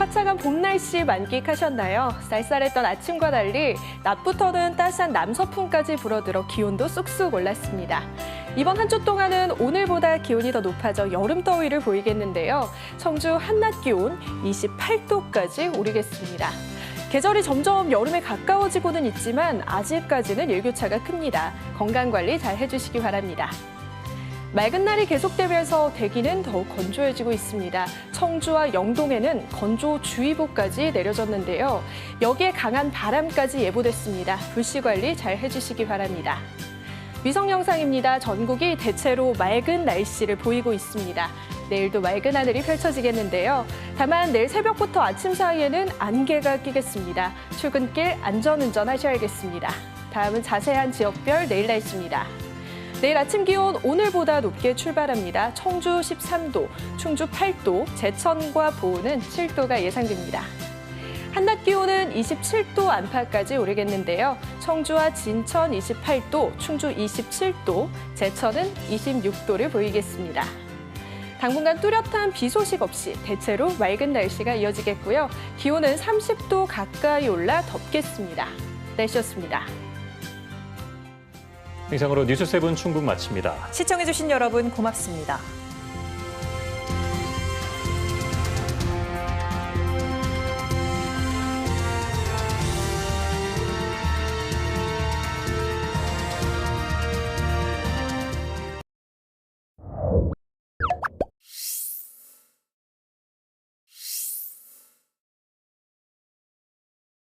화창한 봄 날씨 만끽하셨나요? 쌀쌀했던 아침과 달리 낮부터는 따스한 남서풍까지 불어들어 기온도 쑥쑥 올랐습니다. 이번 한 주 동안은 오늘보다 기온이 더 높아져 여름 더위를 보이겠는데요. 청주 한낮 기온 28도까지 오르겠습니다. 계절이 점점 여름에 가까워지고는 있지만 아직까지는 일교차가 큽니다. 건강 관리 잘 해주시기 바랍니다. 맑은 날이 계속되면서 대기는 더욱 건조해지고 있습니다. 청주와 영동에는 건조주의보까지 내려졌는데요. 여기에 강한 바람까지 예보됐습니다. 불씨 관리 잘 해주시기 바랍니다. 위성 영상입니다. 전국이 대체로 맑은 날씨를 보이고 있습니다. 내일도 맑은 하늘이 펼쳐지겠는데요. 다만 내일 새벽부터 아침 사이에는 안개가 끼겠습니다. 출근길 안전운전 하셔야겠습니다. 다음은 자세한 지역별 내일 날씨입니다. 내일 아침 기온 오늘보다 높게 출발합니다. 청주 13도, 충주 8도, 제천과 보은은 7도가 예상됩니다. 한낮 기온은 27도 안팎까지 오르겠는데요. 청주와 진천 28도, 충주 27도, 제천은 26도를 보이겠습니다. 당분간 뚜렷한 비 소식 없이 대체로 맑은 날씨가 이어지겠고요. 기온은 30도 가까이 올라 덥겠습니다. 날씨였습니다. 이상으로 뉴스 세븐 충북 마칩니다. 시청해주신 여러분 고맙습니다.